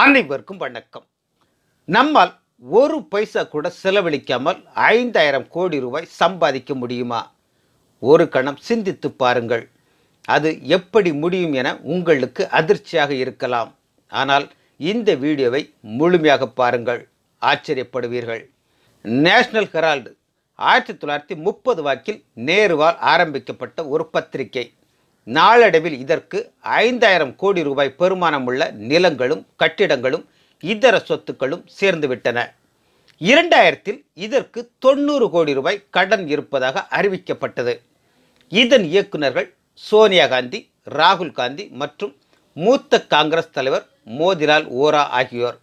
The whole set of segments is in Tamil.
அனைவருக்கும் வணக்கம். நம்மால் ஒரு பைசா கூட செலவழிக்காமல் ஐந்தாயிரம் கோடி ரூபாய் சம்பாதிக்க முடியுமா? ஒரு கணம் சிந்தித்து பாருங்கள். அது எப்படி முடியும் என உங்களுக்கு அதிர்ச்சியாக இருக்கலாம். ஆனால் இந்த வீடியோவை முழுமையாக பாருங்கள். ஆச்சரியப்படுவீர்கள். நேஷனல் ஹெரால்டு ஆயிரத்தி தொள்ளாயிரத்தி முப்பது வாக்கில் நேருவால் ஆரம்பிக்கப்பட்ட ஒரு பத்திரிகை. நாளடைவில் இதற்கு ஐந்தாயிரம் கோடி ரூபாய் பெருமானமுள்ள நிலங்களும் கட்டிடங்களும் இதர சொத்துக்களும் சேர்ந்துவிட்டன. இரண்டாயிரத்தில் இதற்கு தொண்ணூறு கோடி ரூபாய் கடன் இருப்பதாக அறிவிக்கப்பட்டது. இதன் இயக்குனர்கள் சோனியா காந்தி ராகுல் காந்தி மற்றும் மூத்த காங்கிரஸ் தலைவர் மோதிலால் ஓரா ஆகியோர்.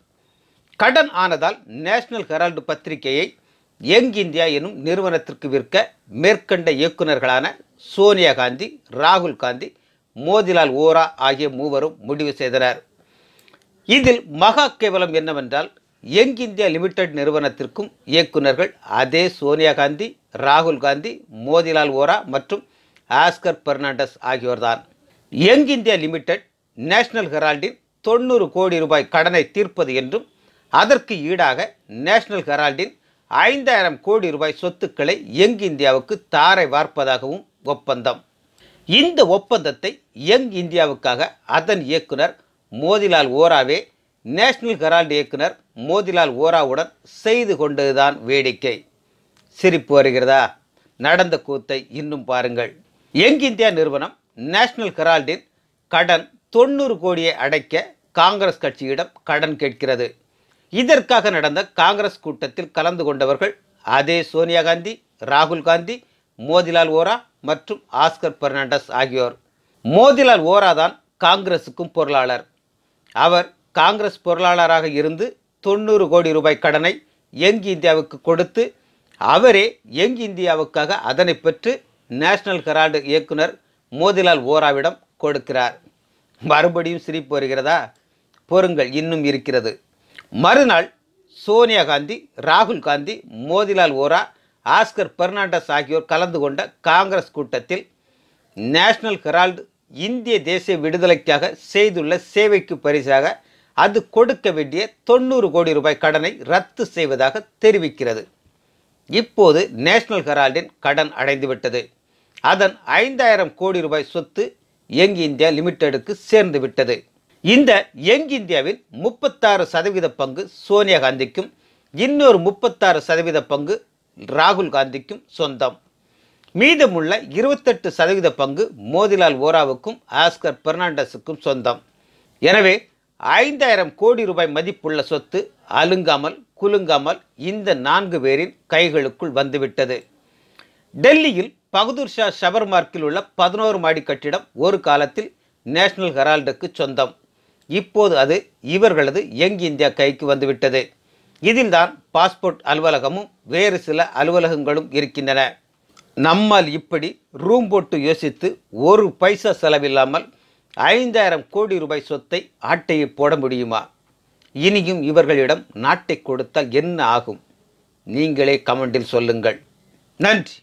கடன் ஆனதால் நேஷனல் ஹெரால்டு பத்திரிகையை யங் இந்தியா எனும் நிறுவனத்திற்கு விற்க மேற்கண்ட இயக்குனர்களான சோனியா காந்தி ராகுல் காந்தி மோதிலால் ஓரா ஆகிய மூவரும் முடிவு செய்தனர். இதில் மகா கேவலம் என்னவென்றால் யங் இந்தியா லிமிடெட் நிறுவனத்திற்கும் இயக்குனர்கள் அதே சோனியா காந்தி ராகுல் காந்தி மோதிலால் ஓரா மற்றும் ஆஸ்கர் பெர்னாண்டஸ் ஆகியோர்தான். யங் இந்தியா லிமிடெட் நேஷனல் ஹெரால்டின் தொண்ணூறு கோடி ரூபாய் கடனை தீர்ப்பது என்றும் அதற்கு ஈடாக நேஷனல் ஹெரால்டின் ஐந்தாயிரம் கோடி ரூபாய் சொத்துக்களை யங் இந்தியாவுக்கு தாரை வார்ப்பதாகவும் ஒப்பந்தம். இந்த ஒப்பந்தத்தை யங் இந்தியாவுக்காக அதன் இயக்குனர் மோதிலால் ஓராவே நேஷனல் ஹெரால்டு இயக்குனர் மோதிலால் ஓராவுடன் செய்து கொண்டதுதான் வேடிக்கை. சிரிப்பு வருகிறதா? நடந்த கூத்தை இன்னும் பாருங்கள். யங் இந்தியா நிறுவனம் நேஷனல் ஹெரால்டின் கடன் தொண்ணூறு கோடியை அடைக்க காங்கிரஸ் கட்சியிடம் கடன் கேட்கிறது. இதற்காக நடந்த காங்கிரஸ் கூட்டத்தில் கலந்து கொண்டவர்கள் அதே சோனியா காந்தி ராகுல் காந்தி மோதிலால் ஓரா மற்றும் ஆஸ்கர் பெர்னாண்டஸ் ஆகியோர். மோதிலால் ஓரா தான் காங்கிரசுக்கும் பொருளாளர். அவர் காங்கிரஸ் பொருளாளராக இருந்து தொண்ணூறு கோடி ரூபாய் கடனை யங் இந்தியாவுக்கு கொடுத்து அவரே யங் இந்தியாவுக்காக அதனை பெற்று நேஷனல் ஹெரால்டு இயக்குனர் மோதிலால் ஓராவிடம் கொடுக்கிறார். மறுபடியும் சிரிப்பு வருகிறதா? பொருங்கள் இன்னும் இருக்கிறது. மறுநாள் சோனியா காந்தி ராகுல் காந்தி மோதிலால் ஓரா ஆஸ்கர் பெர்னாண்டஸ் ஆகியோர் கலந்து கொண்ட காங்கிரஸ் கூட்டத்தில் நேஷனல் ஹெரால்டு இந்திய தேசிய விடுதலைக்காக செய்துள்ள சேவைக்கு பரிசாக அது கொடுக்க வேண்டிய தொண்ணூறு கோடி ரூபாய் கடனை ரத்து செய்வதாக தெரிவிக்கிறது. இப்போது நேஷனல் ஹெரால்டின் கடன் அடைந்துவிட்டது. அதன் ஐந்தாயிரம் கோடி ரூபாய் சொத்து யங் இந்தியா லிமிடெடுக்கு சேர்ந்து விட்டது. இந்த யங் இந்தியாவில் முப்பத்தாறு சதவீத பங்கு சோனியா காந்திக்கும் இன்னொரு முப்பத்தாறு சதவீத பங்கு ராகுல் காந்திக்கும் சொந்தம். மீதமுள்ள இருபத்தெட்டு சதவீத பங்கு மோதிலால் ஓராவுக்கும் ஆஸ்கர் பெர்னாண்டஸுக்கும் சொந்தம். எனவே ஐந்தாயிரம் கோடி ரூபாய் மதிப்புள்ள சொத்து அலுங்காமல் குலுங்காமல் இந்த நான்கு பேரின் கைகளுக்குள் வந்துவிட்டது. டெல்லியில் பகதூர் ஷா ஷபர்மார்க்கில் உள்ள பதினோரு மாடி கட்டிடம் ஒரு காலத்தில் நேஷனல் ஹெரால்டுக்கு சொந்தம். இப்போது அது இவர்களது யங் இந்தியா கைக்கு வந்துவிட்டது. இதில்தான் பாஸ்போர்ட் அலுவலகமும் வேறு சில அலுவலகங்களும் இருக்கின்றன. நம்மால் இப்படி ரூம் போட்டு யோசித்து ஒரு பைசா செலவில்லாமல் ஐந்தாயிரம் கோடி ரூபாய் சொத்தை ஆட்டையை போட முடியுமா? இனியும் இவர்களிடம் நாட்டை கொடுத்தால் என்ன ஆகும்? நீங்களே கமெண்டில் சொல்லுங்கள். நன்றி.